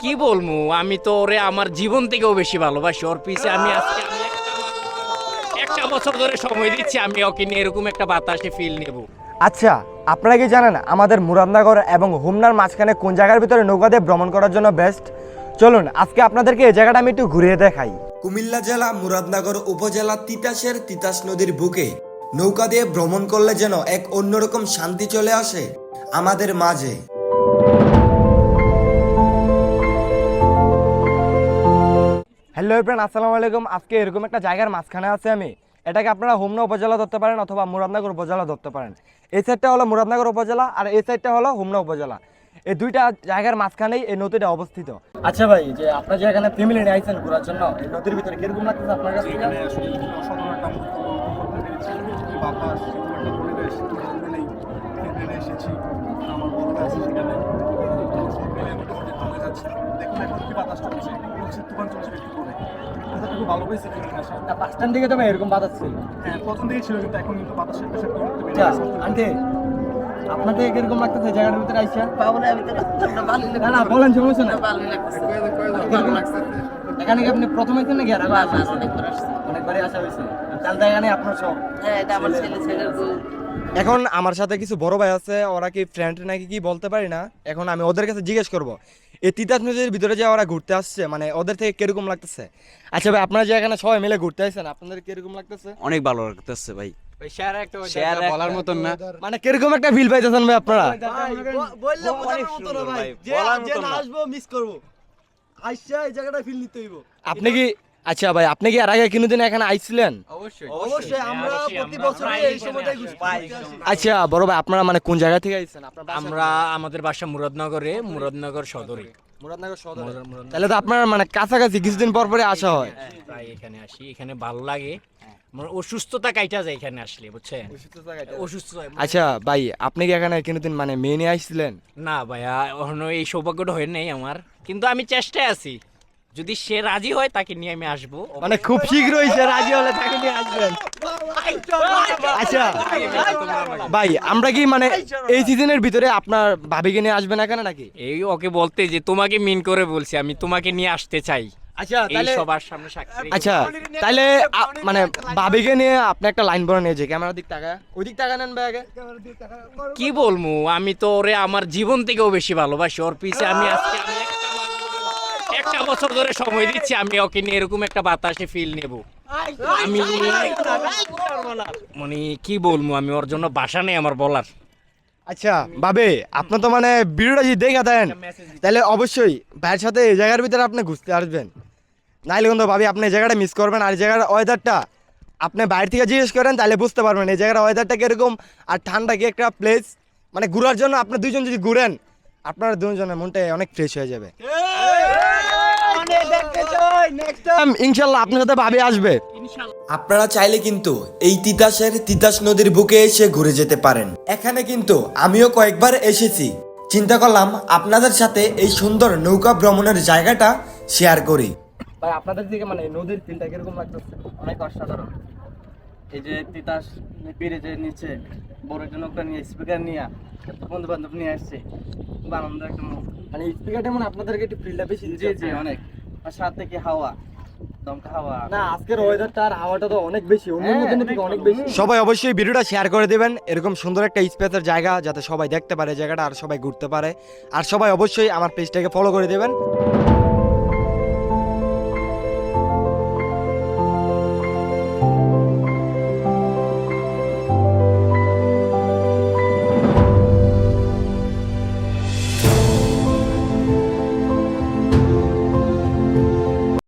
কি বলব আমি তো ওরে আমার জীবন থেকেও বেশি ভালোবাসি। ওর পিছে আমি আজকে আমি একটা- একটা বছর ধরে সময় দিচ্ছি আমি ওকে নিয়ে এরকম একটা বাতাসে ফিল নেব। আচ্ছা আপনারা কি জানেন আমাদের মুরাদনগর এবং হোমনার মাঝখানে কোন জায়গার ভিতরে নৌকা দিয়ে ভ্রমণ করার জন্য বেস্ট চলুন আজকে আপনাদেরকে এই জায়গাটা আমি একটু ঘুরিয়ে দেখাই। কুমিল্লা জেলা মুরাদনগর উপজেলা তিতাসের তিতাস নদীর বুকে। নৌকা দিয়ে ভ্রমণ করলে যেন এক অন্যরকম শান্তি চলে আসে আমাদের মাঝে। হ্যালো ফ্রেন্ড আসসালামু আলাইকুম। আজকে এরকম একটা জায়গার মাঝখানে আছে আমি। এটাকে আপনারা হোমনা উপজেলা ধরতে পারেন অথবা মুরাদনগর উপজেলা ধরতে পারেন। এই সাইডটা হলো মুরাদনগর উপজেলা আর এই সাইডটা হলো হোমনা উপজেলা। এই দুইটা জায়গার মাঝখানেই এই নদীটা অবস্থিত। আচ্ছা ভাই যে আপনার যে এখানে ফ্যামিলি নিয়ে আইছেন ঘোরার জন্য এই নদীর ভিতরে কীরকম লাগতেছে আপনার কাছে? এখানে আসলে অসাধারণ একটা বাতাস একটা পরিবেশ এসেছি। আমার আছে সেখানে তো সব মিলে মোটামুটি ভালো যাচ্ছে দেখুন এখন কি বাতাস চলছে মনে হচ্ছে তুফান করে কথাটা খুব ভালো পেয়েছে ফিলিং আসা না বাস দিকে তো ভাই এরকম বাতাস ছিল। হ্যাঁ প্রথম দিকে ছিল কিন্তু এখন কিন্তু বাতাসের প্রেশার করতে আচ্ছা আন্টি আপনাদের কীরকম লাগতেছে? জায়গাটার ভিতরে আইসা। না না বলেন সমস্যা না এখানে কি আপনি প্রথম আইছেন নাকি আর আগে আসছেন? অনেকবারই আসা হয়েছে। তাহলে এখানে আপনার সব। এখন আমার সাথে কিছু বড় ভাই আছে ওরা কি ফ্রেন্ড নাকি কি বলতে পারি না? এখন আমি ওদের কাছে জিজ্ঞেস করব। এই তিতাস নদীর ভিতরে যে ওরা ঘুরতে আসছে মানে ওদের থেকে কীরকম লাগতেছে? আচ্ছা ভাই আপনারা যে এখানে সবাই মিলে ঘুরতে আসছেন আপনাদের কীরকম লাগতেছে? অনেক ভালো লাগতেছে ভাই। শেয়ার বলার মতন না। মানে কীরকম একটা ফিল পাইতেছেন ভাই আপনারা? আপনি কি আচ্ছা ভাই আপনি কি আর আগে কোনোদিন এখানে আইছিলেন? অবশ্যই। আমরা প্রতি বছর এই সময়টাই আচ্ছা বড় ভাই আপনারা মানে কোন জায়গা থেকে আইছেন? আপনার আমরা আমাদের বাসা মুরাদনগরে মুরাদনগর সদরে। মুরাদনগর সদর। তাহলে তো আপনার মানে কাছাকাছি কিছুদিন পর পরে আসা হয়। প্রায় এখানে আসি এখানে ভালো লাগে। আমার অসুস্থতা কাইটা যায় এখানে আসলে বুঝছেন? অসুস্থ হয়। আচ্ছা ভাই আপনি কি এখানে কোনোদিন মানে মেনে আসছিলেন না ভাইয়া এখনও এই সৌভাগ্যটা হয় নাই আমার। কিন্তু আমি চেষ্টায় আছি। যদি সে রাজি হয় তাকে নিয়ে আমি আসব। মানে খুব শীঘ্রই সে রাজি হলে তাকে নিয়ে আসবেন। আচ্ছা ভাই আমরা কি মানে এই সিজনের ভিতরে আপনার ভাবিকে নিয়ে নাকি? এই ওকে বলতে যে তোমাকে মিন করে বলছি আমি তোমাকে নিয়ে আসতে চাই। আচ্ছা তাহলে সবার সামনে সাক্ষী আচ্ছা তাহলে মানে ভাবিকে নিয়ে আপনি একটা লাইন বলে নিয়েছে ক্যামেরার দিক টাকা ওই দিক টাকা নেন ভাই আগে। কি বলব আমি তো ওরে আমার জীবন থেকেও বেশি ভালোবাসি। ওর পিছে আমি আজকে আমি একটা- বছর ধরে সময় দিচ্ছি আমি ওকে নিয়ে এরকম একটা বাতাসে ফিল নেব। আমি মানে কি বলব আমি ওর জন্য বাসা নেই আমার বলার। আচ্ছা বাবে আপনার তো মানে ভিডিওটা যদি দেখা দেন তাহলে অবশ্যই ভাইয়ের সাথে এই জায়গার ভিতরে আপনি ঘুরতে আসবেন। নাইলে কিন্তু ভাবি আপনি এই জায়গাটা মিস করবেন আর এই জায়গার ওয়েদারটা আপনি বাইরে থেকে জিজ্ঞেস করেন তাহলে বুঝতে পারবেন এই জায়গার ওয়েদারটা কীরকম আর ঠান্ডা কি একটা প্লেস মানে ঘোরার জন্য আপনি দুইজন যদি ঘুরেন আপনার দুজনের মনটা অনেক ফ্রেশ হয়ে যাবে। ইনশাল্লাহ আপনার সাথে ভাবি আসবে। আপনারা চাইলে কিন্তু এই তিতাসের তিতাস নদীর বুকে এসে ঘুরে যেতে পারেন। এখানে কিন্তু আমিও কয়েকবার এসেছি। চিন্তা করলাম আপনাদের সাথে এই সুন্দর নৌকা ভ্রমণের জায়গাটা শেয়ার করি। ভাই আপনাদের দিকে মানে নদীর ফিলটা কীরকম লাগতেছে? অনেক অসাধারণ। এই যে তিতাস ব্রিজের নিচে বড় জনকটা নিয়ে স্পিকার নিয়ে বন্ধু বান্ধব নিয়ে আসছে। খুব আনন্দ একটা মানে স্পিকারটা মানে আপনাদেরকে একটু ফিলটা বেশি জি জি অনেক। আর সাথে কি হাওয়া। দমকা হাওয়া। না আজকের ওয়েদারটা আর হাওয়াটা তো অনেক বেশি অন্য দিনের থেকে অনেক বেশি। সবাই অবশ্যই ভিডিওটা শেয়ার করে দেবেন। এরকম সুন্দর একটা স্পেসের জায়গা যাতে সবাই দেখতে পারে জায়গাটা আর সবাই ঘুরতে পারে। আর সবাই অবশ্যই আমার পেজটাকে ফলো করে দেবেন।